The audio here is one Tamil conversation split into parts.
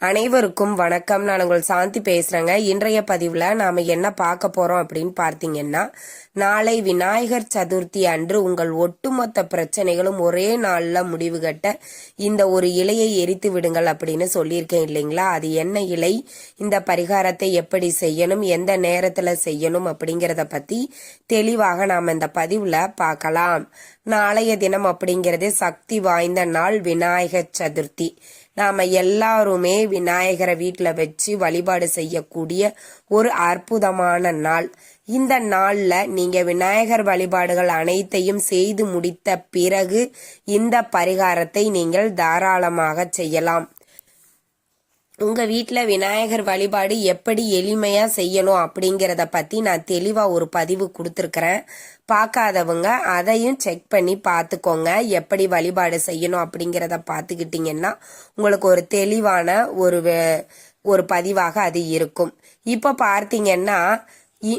அனைவருக்கும் வணக்கம். நான் உங்கள் சாந்தி பேசுறேங்க. இன்றைய பதிவுல நாம என்ன பார்க்க போறோம் அப்படின்னு பார்த்தீங்கன்னா நாளை விநாயகர் சதுர்த்தி அன்று உங்கள் ஒட்டுமொத்த பிரச்சனைகளும் ஒரே நாள்ல முடிவு கட்ட இந்த ஒரு இலையை எரித்து விடுங்கள் அப்படின்னு சொல்லியிருக்கேன் இல்லைங்களா? அது என்ன இலை? இந்த பரிகாரத்தை எப்படி செய்யணும்? எந்த நேரத்துல செய்யணும்? அப்படிங்கறத பத்தி தெளிவாக நாம இந்த பதிவுல பார்க்கலாம். நாளைய தினம் அப்படிங்கிறது சக்தி வாய்ந்த நாள் விநாயகர் சதுர்த்தி. நாம எல்லாருமே விநாயகரை வீட்டில் வச்சு வழிபாடு செய்யக்கூடிய ஒரு அற்புதமான நாள். இந்த நாளில் நீங்கள் விநாயகர் வழிபாடுகள் அனைத்தையும் செய்து முடித்த பிறகு இந்த பரிகாரத்தை நீங்கள் தாராளமாக செய்யலாம். உங்க வீட்டில் விநாயகர் வழிபாடு எப்படி எளிமையா செய்யணும் அப்படிங்கிறத பத்தி நான் தெளிவா ஒரு பதிவு கொடுத்துருக்கிறேன். பார்க்காதவங்க அதையும் செக் பண்ணி பார்த்துக்கோங்க எப்படி வழிபாடு செய்யணும் அப்படிங்கிறத பார்த்துக்கிட்டிங்கன்னா உங்களுக்கு ஒரு தெளிவான ஒரு ஒரு பதிவாக அது இருக்கும். இப்போ பார்த்தீங்கன்னா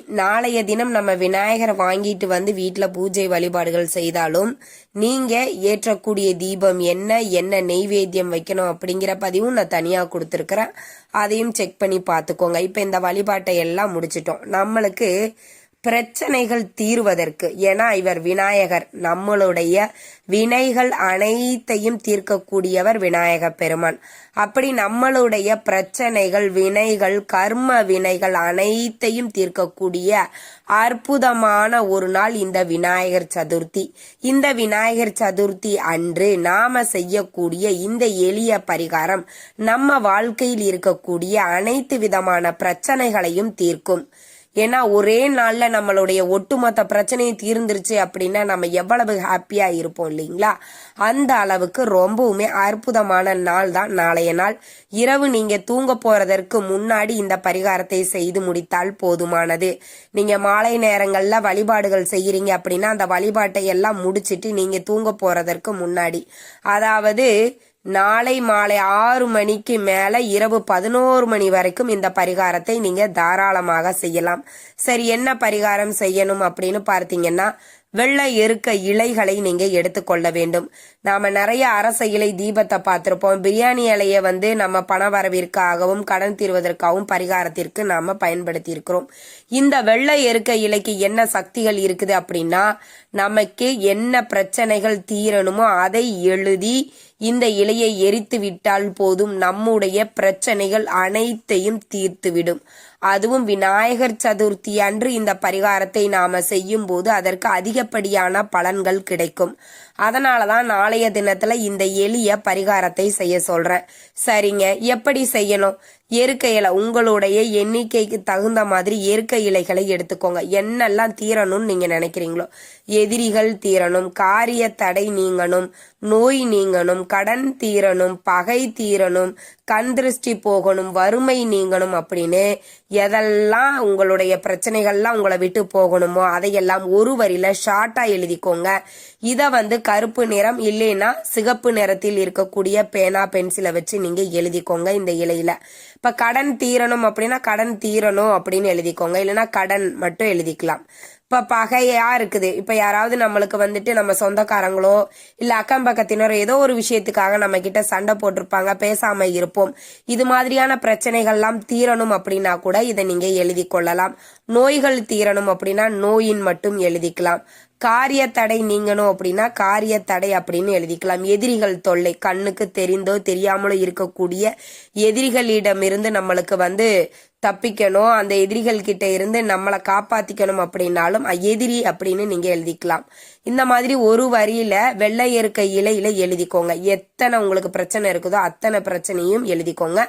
நாளைய தினம் நம்ம விநாயகரை வாங்கிட்டு வந்து வீட்டில் பூஜை வழிபாடுகள் செய்தாலும் நீங்கள் ஏற்றக்கூடிய தீபம் என்ன என்ன நெய்வேத்தியம் வைக்கணும் அப்படிங்கிற பதிவும் நான் தனியாக கொடுத்துருக்குறேன். அதையும் செக் பண்ணி பார்த்துக்கோங்க. இப்போ இந்த வழிபாட்டை எல்லாம் முடிச்சிட்டோம். நம்மளுக்கு பிரச்சனைகள் தீர்வதற்கு. ஏன்னா இவர் விநாயகர். நம்மளுடைய வினைகள் அனைத்தையும் தீர்க்கக்கூடியவர் விநாயக பெருமான். அப்படி நம்மளுடைய பிரச்சனைகள் வினைகள் கர்ம வினைகள் அனைத்தையும் தீர்க்கக்கூடிய அற்புதமான ஒரு நாள் இந்த விநாயகர் சதுர்த்தி. இந்த விநாயகர் சதுர்த்தி அன்று நாம செய்யக்கூடிய இந்த எளிய பரிகாரம் நம்ம வாழ்க்கையில் இருக்கக்கூடிய அனைத்து விதமான பிரச்சனைகளையும் தீர்க்கும். ஏன்னா ஒரே நாள்ல நம்மளுடைய ஒட்டுமொத்த பிரச்சனையும் தீர்ந்துருச்சு அப்படின்னா நம்ம எவ்வளவு ஹாப்பியா இருப்போம் இல்லைங்களா? அந்த அளவுக்கு ரொம்பவுமே அற்புதமான நாள் தான் நாளைய நாள். இரவு நீங்க தூங்க போறதற்கு முன்னாடி இந்த பரிகாரத்தை செய்து முடித்தால் போதுமானது. நீங்க மாலை நேரங்கள்ல வழிபாடுகள் செய்யறீங்க அப்படின்னா அந்த வழிபாட்டை எல்லாம் முடிச்சிட்டு நீங்க தூங்க போறதற்கு முன்னாடி. அதாவது நாளை மாலை ஆறு மணிக்கு மேல இரவு பதினோரு மணி வரைக்கும் இந்த பரிகாரத்தை நீங்க தாராளமாக செய்யலாம். சரி என்ன பரிகாரம் செய்யணும் அப்படின்னு பார்த்தீங்கன்னா வெள்ளை எருக்க இலைகளை நீங்க எடுத்துக்கொள்ள வேண்டும். நாம நிறைய அரச இலை தீபத்தை பார்த்திருப்போம். பிரியாணி இலையை வந்து நம்ம பண வரவிற்காகவும் கடன் தீர்வதற்காகவும் பரிகாரத்திற்கு நாம பயன்படுத்தி இருக்கிறோம் இந்த வெள்ளை எருக்க இலைக்கு என்ன சக்திகள் இருக்குது அப்படின்னா நமக்கு என்ன பிரச்சனைகள் தீரணுமோ அதை எழுதி இந்த இலையை எரித்து விட்டால் போதும். நம்முடைய பிரச்சனைகள் அனைத்தையும் தீர்த்துவிடும். அதுவும் விநாயகர் சதுர்த்தி அன்று இந்த பரிகாரத்தை நாம செய்யும் போது அதற்கு அதிகப்படியான பலன்கள் கிடைக்கும். அதனாலதான் நாளைய தினத்துல இந்த எளிய பரிகாரத்தை செய்ய சொல்றேன். சரிங்க எப்படி செய்யணும்? எருக்க இலை உங்களுடைய எண்ணிக்கைக்கு தகுந்த மாதிரி இயற்கை இலைகளை எடுத்துக்கோங்க. என்னெல்லாம் தீரணும்னு நீங்க நினைக்கிறீங்களோ? எதிரிகள் தீரணும் காரிய தடை நீங்கணும் நோய் நீங்கணும் கடன் தீரணும் பகை தீரணும் கண் திருஷ்டி போகணும் வறுமை நீங்கணும் அப்படின்னு எதெல்லாம் உங்களுடைய பிரச்சனைகள்லாம் உங்களை விட்டு போகணுமோ அதையெல்லாம் ஒரு வரியில ஷார்ட்டா எழுதிக்கோங்க. இதை வந்து கருப்பு நிறம் இல்லைன்னா சிகப்பு நிறத்தில் இருக்கக்கூடிய பேனா பென்சிலை வச்சு நீங்க எழுதிக்கோங்க இந்த இலையில. இப்ப கடன் தீரணும் அப்படின்னா கடன் தீரணும் அப்படின்னு எழுதிக்கோங்க. இல்லைன்னா கடன் மட்டும் எழுதிக்கலாம். இப்ப பகையா இருக்குது. இப்ப யாராவது நம்மளுக்கு வந்துட்டு நம்ம சொந்தக்காரங்களோ இல்ல அக்கம் பக்கத்தினரோ ஏதோ ஒரு விஷயத்துக்காக நம்ம கிட்ட சண்டை போட்டிருப்பாங்க பேசாம இருப்போம். இது மாதிரியான பிரச்சனைகள்லாம் தீரணும் அப்படின்னா கூட இதை நீங்க எழுதி கொள்ளலாம் நோய்கள் தீரணும் அப்படின்னா நோயின் மட்டும் எழுதிக்கலாம். காரிய தடை நீங்கணும் அப்படின்னா காரிய தடை அப்படின்னு எழுதிக்கலாம். எதிரிகள் தொல்லை கண்ணுக்கு தெரிந்தோ தெரியாமலோ இருக்கக்கூடிய எதிரிகளிடமிருந்து நம்மளுக்கு வந்து தப்பிக்கணும். அந்த எதிரிகள் கிட்ட இருந்து நம்மளை காப்பாத்திக்கணும் அப்படின்னாலும் எதிரி அப்படின்னு நீங்க எழுதிக்கலாம். இந்த மாதிரி ஒரு வரியில வெள்ளை இருக்க இலையில எழுதிக்கோங்க. எத்தனை உங்களுக்கு பிரச்சனை இருக்குதோ அத்தனை பிரச்சனையும் எழுதிக்கோங்க.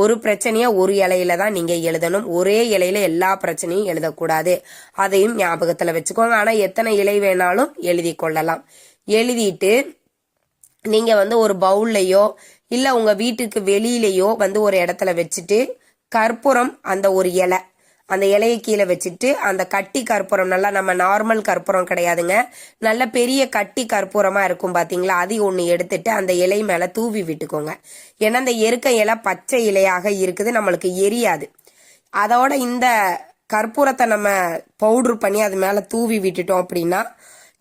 ஒரு பிரச்சனைய ஒரு இலையில தான் நீங்க எழுதணும். ஒரே இலையில எல்லா பிரச்சனையும் எழுதக்கூடாது. அதையும் ஞாபகத்துல வச்சுக்கோங்க. ஆனா எத்தனை இலை வேணாலும் எழுதி கொள்ளலாம். எழுதிட்டு நீங்க வந்து ஒரு பவுல்லையோ இல்ல உங்க வீட்டுக்கு வெளியிலேயோ வந்து ஒரு இடத்துல வச்சுட்டு கற்பூரம் அந்த ஒரு இலை அந்த இலையை கீழே வச்சுட்டு அந்த கட்டி கற்பூரம் நல்லா நம்ம நார்மல் கற்பூரம் கிடையாதுங்க. நல்ல பெரிய கட்டி கற்பூரமா இருக்கும் பாத்தீங்களா? அது ஒன்று எடுத்துட்டு அந்த இலை மேல தூவி விட்டுக்கோங்க. ஏன்னா அந்த எருக்க இலை பச்சை இலையாக இருக்குது நம்மளுக்கு எரியாது. அதோட இந்த கற்பூரத்தை நம்ம பவுடர் பண்ணி அது மேல தூவி விட்டுட்டோம் அப்படின்னா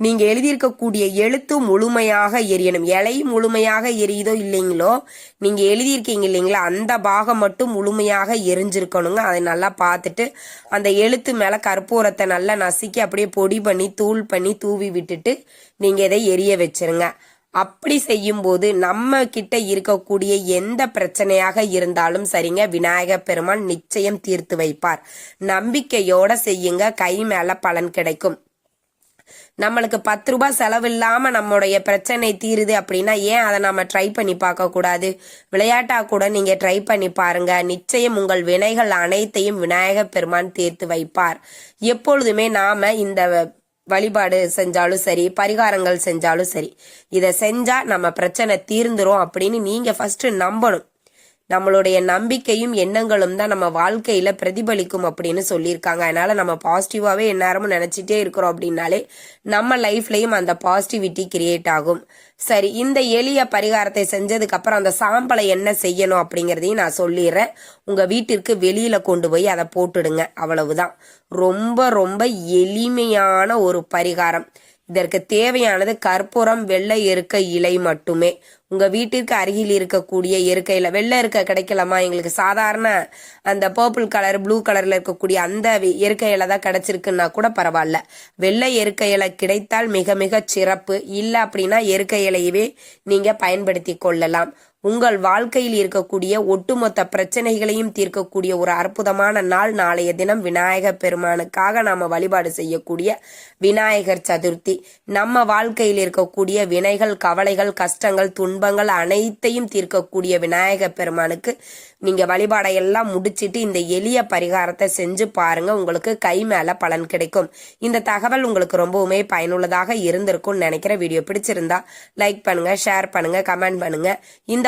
நீங்க எழுதியிருக்கக்கூடிய எழுத்து முழுமையாக எரியணும். இலை முழுமையாக எரியுதோ இல்லைங்களோ? நீங்க எழுதியிருக்கீங்க இல்லைங்களா? அந்த பாகம் மட்டும் முழுமையாக எரிஞ்சிருக்கணுங்க. அதை நல்லா பார்த்துட்டு அந்த எழுத்து மேல கற்பூரத்தை நல்லா நசுக்கி அப்படியே பொடி பண்ணி தூள் பண்ணி தூவி விட்டுட்டு நீங்க இதை எரிய வச்சிருங்க. அப்படி செய்யும்போது நம்ம கிட்ட இருக்கக்கூடிய எந்த பிரச்சனையாக இருந்தாலும் சரிங்க. விநாயகர் பெருமான் நிச்சயம் தீர்த்து வைப்பார். நம்பிக்கையோட செய்யுங்க. கை மேல பலன் கிடைக்கும். நம்மளுக்கு பத்து ரூபாய் செலவில்லாமல் நம்மளுடைய பிரச்சனை தீருது அப்படின்னா ஏன் அதை நம்ம ட்ரை பண்ணி பார்க்க கூடாது? விளையாட்டா கூட நீங்க ட்ரை பண்ணி பாருங்க. நிச்சயம் உங்கள் வினைகள் அனைத்தையும் விநாயகர் பெருமான் தீர்த்து வைப்பார். எப்பொழுதுமே நாம இந்த வழிபாடு செஞ்சாலும் சரி பரிகாரங்கள் செஞ்சாலும் சரி இதை செஞ்சா நம்ம பிரச்சனை தீர்ந்துரும் அப்படின்னு நீங்க ஃபர்ஸ்ட் நம்பணும். நம்மளுடைய நம்பிக்கையும் எண்ணங்களும் தான் நம்ம வாழ்க்கையில பிரதிபலிக்கும் அப்படின்னு சொல்லியிருக்காங்க. அதனால நம்ம பாசிட்டிவாவே எந்நேரமும் நினைச்சிட்டே இருக்கிறோம் அப்படின்னாலே நம்ம லைஃப்லயும் அந்த பாசிட்டிவிட்டி கிரியேட் ஆகும். சரி இந்த எளிய பரிகாரத்தை செஞ்சதுக்கு அப்புறம் அந்த சாம்பலை என்ன செய்யணும் அப்படிங்கறதையும் நான் சொல்லிடுறேன். உங்க வீட்டிற்கு வெளியில கொண்டு போய் அதை போட்டுடுங்க. அவ்வளவுதான். ரொம்ப ரொம்ப எளிமையான ஒரு பரிகாரம். இதற்கு தேவையானது கற்பூரம் வெள்ளை எருக்க இலை மட்டுமே. உங்க வீட்டிற்கு அருகில் இருக்கக்கூடிய எருக்கையில வெள்ளை இருக்க கிடைக்கலாமா? எங்களுக்கு சாதாரண அந்த பர்பிள் கலர் ப்ளூ கலர்ல இருக்கக்கூடிய அந்த இயற்கையில இலை தான் கிடைச்சிருக்குன்னா கூட பரவாயில்ல. வெள்ளை இயற்கையில இலை கிடைத்தால் மிக மிக சிறப்பு. இல்லை அப்படின்னா இயற்கை இலையவே நீங்க பயன்படுத்தி கொள்ளலாம். உங்கள் வாழ்க்கையில் இருக்கக்கூடிய ஒட்டுமொத்த பிரச்சனைகளையும் தீர்க்கக்கூடிய ஒரு அற்புதமான நாள் நாளைய தினம் விநாயகர் பெருமானுக்காக நாம வழிபாடு செய்யக்கூடிய விநாயகர் சதுர்த்தி. நம்ம வாழ்க்கையில் இருக்கக்கூடிய வினைகள் கவலைகள் கஷ்டங்கள் துன்பங்கள் அனைத்தையும் தீர்க்கக்கூடிய விநாயகர் பெருமானுக்கு நீங்க வழிபாடையெல்லாம் முடிச்சிட்டு இந்த எளிய பரிகாரத்தை செஞ்சு பாருங்க. உங்களுக்கு கை மேல பலன் கிடைக்கும். இந்த தகவல் உங்களுக்கு ரொம்பவுமே பயனுள்ளதாக இருந்திருக்கும்னு நினைக்கிற வீடியோ பிடிச்சிருந்தா லைக் பண்ணுங்க ஷேர் பண்ணுங்க கமெண்ட் பண்ணுங்க. இந்த